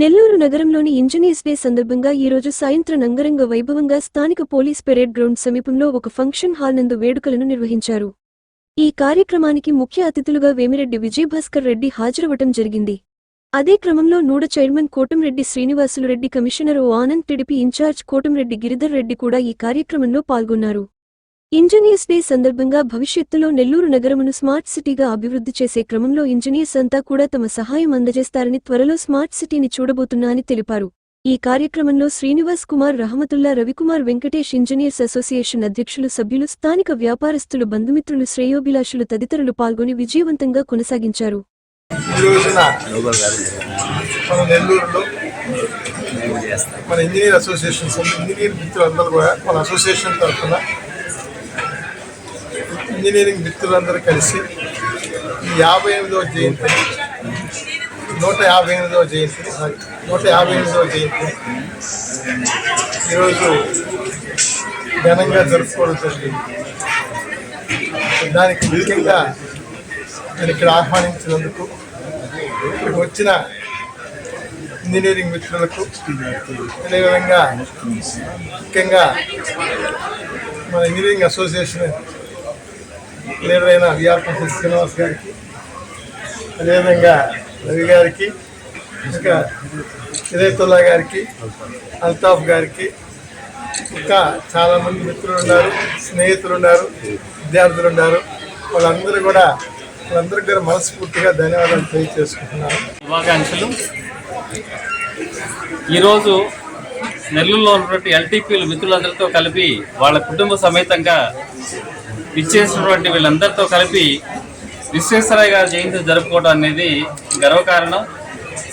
నెల్లూరు నగరంలోని engineers day సందర్భంగా ఈరోజు సాయంత్రం అంగరంగ వైభవంగా స్థానిక పోలీస్ పెరేడ్ గ్రౌండ్ సమీపంలో ఒక ఫంక్షన్ హాల్ నందు వేడుకలను నిర్వహించారు. ఈ కార్యక్రమానికి ముఖ్య అతిథులుగా వేమిరెడ్డి విజయభాస్కర్ రెడ్డి హాజరవటం జరిగింది. అదే క్రమంలో NUDA chairman Kotamreddy Srinivasulu Reddy commissioner O Anand TDP incharge Kotamreddy Giridhar Reddy కూడా ఈ కార్యక్రమంలో పాల్గొన్నారు. ఇంజనీర్స్ డే సందర్భంగా భవిష్యత్తులో నెల్లూరు నగరమును స్మార్ట్ సిటీగా అభివృద్ధి చేసే క్రమంలో ఇంజనీర్స్ అంతా కూడా తమ సహాయం అందజేస్తారని త్వరలో స్మార్ట్ సిటీని చూడబోతున్నా అని తెలిపారు. ఈ కార్యక్రమంలో శ్రీనివాస్ కుమార్ రహమతుల్లా రవికుమార్ వెంకటేష్ ఇంజనీర్స్ అసోసియేషన్ అధ్యక్షులు సభ్యులు స్థానిక వ్యాపారస్తులు బంధుమిత్రులు శ్రేయోభిలాషులు తదితరులు పాల్గొని విజయవంతంగా కొనసాగించారు. మన నెల్లూరులో మన ఇంజనీర్ అసోసియేషన్ ఇంజనీర్ మిత్రులందరూ కూడా మన అసోసియేషన్ తరఫున ఇంజనీరింగ్ మిత్రులందరూ కలిసి ఈ యాభై ఎనిమిదవ జయంతి నూట యాభై ఎనిమిదవ జయంతి నూట యాభై ఎనిమిదవ జయంతి ఈరోజు ఘనంగా జరుపుకోవడం జరిగింది. దానికి ముఖ్యంగా నేను ఇక్కడ ఆహ్వానించినందుకు ఇక్కడికి వచ్చిన ఇంజనీరింగ్ మిత్రులకు అదేవిధంగా ముఖ్యంగా మన ఇంజనీరింగ్ అసోసియేషన్ లీడరైన అయిన విఆర్పి శ్రీనివాస్ గారికి అదేవిధంగా రవి గారికి ఇంకా హిదయతుల్లా గారికి అల్తాఫ్ గారికి ఇంకా చాలామంది మిత్రులు ఉన్నారు స్నేహితులు ఉన్నారు విద్యార్థులు ఉన్నారు వాళ్ళందరూ కూడా వాళ్ళందరికీ కూడా మనస్ఫూర్తిగా ధన్యవాదాలు తెలియజేసుకుంటున్నాను. శుభాకాంక్షలు. ఈరోజు నెల్లూరులో ఉన్నటువంటి ఎల్టీపీలు మిత్రులందరితో కలిపి వాళ్ళ కుటుంబ సమేతంగా ఇచ్చేసినటువంటి వీళ్ళందరితో కలిపి విశ్వేశ్వరయ్య గారి జయంతి జరుపుకోవడం అనేది గర్వకారణం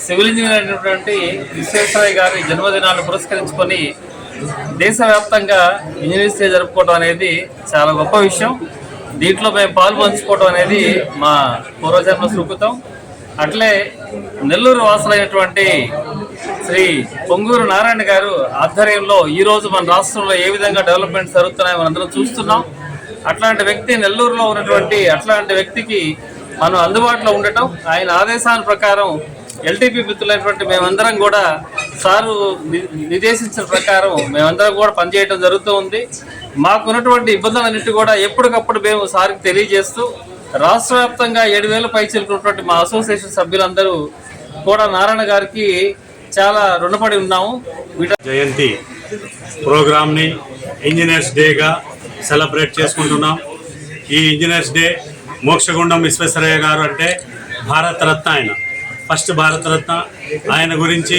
సివిల్ ఇంజనీర్ అయినటువంటి విశ్వేశ్వరయ్య గారి జన్మదినాన్ని పురస్కరించుకొని దేశవ్యాప్తంగా ఇంజనీర్స్ డే జరుపుకోవడం అనేది చాలా గొప్ప విషయం. దీంట్లో మేము పాలు పంచుకోవడం అనేది మా పూర్వజన్మ సుకృతం. అట్లే నెల్లూరు వాసులైనటువంటి శ్రీ పొంగూరు నారాయణ గారు ఆధ్వర్యంలో ఈరోజు మన రాష్ట్రంలో ఏ విధంగా డెవలప్మెంట్ జరుగుతున్నాయో మనందరం చూస్తున్నాం. అట్లాంటి వ్యక్తి నెల్లూరులో ఉన్నటువంటి అట్లాంటి వ్యక్తికి మనం అందుబాటులో ఉండటం ఆయన ఆదేశాల ప్రకారం ఎల్టీపీ మిత్రులైనటువంటి మేమందరం కూడా సారు ని- నిర్దేశించిన ప్రకారం మేమందరం కూడా పనిచేయడం జరుగుతూ ఉంది. మాకున్నటువంటి ఇబ్బందులన్నిటి కూడా ఎప్పటికప్పుడు మేము సార్కి తెలియజేస్తూ రాష్ట్ర వ్యాప్తంగా ఏడు వేల పైచీలకున్నటువంటి మా అసోసియేషన్ సభ్యులందరూ కూడా నారాయణ గారికి చాలా రుణపడి ఉన్నాము. జయంతి ప్రోగ్రామ్ని ఇంజనీర్స్ డేగా సెలబ్రేట్ చేసుకుంటున్నాం. ఈ ఇంజనీర్స్ డే మోక్షగుండం విశ్వేశ్వరయ్య గారు అంటే భారతరత్న ఆయన. ఫస్ట్ భారతరత్న ఆయన గురించి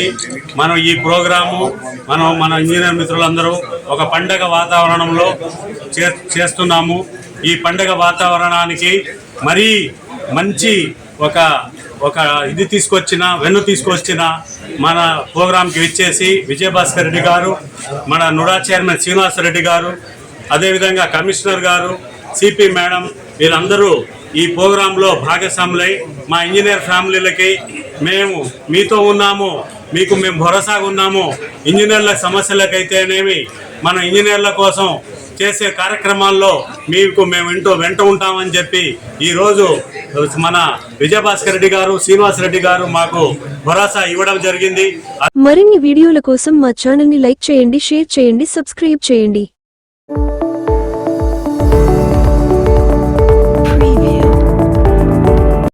మనం ఈ ప్రోగ్రాము మనం మన ఇంజనీర్ మిత్రులందరూ ఒక పండగ వాతావరణంలో చే చేస్తున్నాము. ఈ పండగ వాతావరణానికి మరీ మంచి ఒక ఒక ఇది తీసుకొచ్చిన వెన్ను తీసుకొచ్చిన మన ప్రోగ్రాంకి విచ్చేసి విజయభాస్కర్ రెడ్డి గారు మన నుడా చైర్మన్ శ్రీనివాసరెడ్డి గారు అదేవిధంగా కమిషనర్ గారు సిపి మేడం వీళ్ళందరూ ఈ ప్రోగ్రాంలో భాగస్వాములై మా ఇంజనీర్ ఫ్యామిలీలకి మేము మీతో ఉన్నాము మీకు మేము భరోసాగా ఉన్నాము. ఇంజనీర్ల సమస్యలకైతేనేమి మన ఇంజనీర్ల కోసం చేసే కార్యక్రమాల్లో మీకు మేము వింటూ వెంట ఉంటామని చెప్పి ఈరోజు మన విజయభాస్కర్ రెడ్డి గారు శ్రీనివాస్ రెడ్డి గారు మాకు భరోసా ఇవ్వడం జరిగింది. మరిన్ని వీడియోల కోసం మా ఛానల్ని లైక్ చేయండి షేర్ చేయండి సబ్స్క్రైబ్ చేయండి.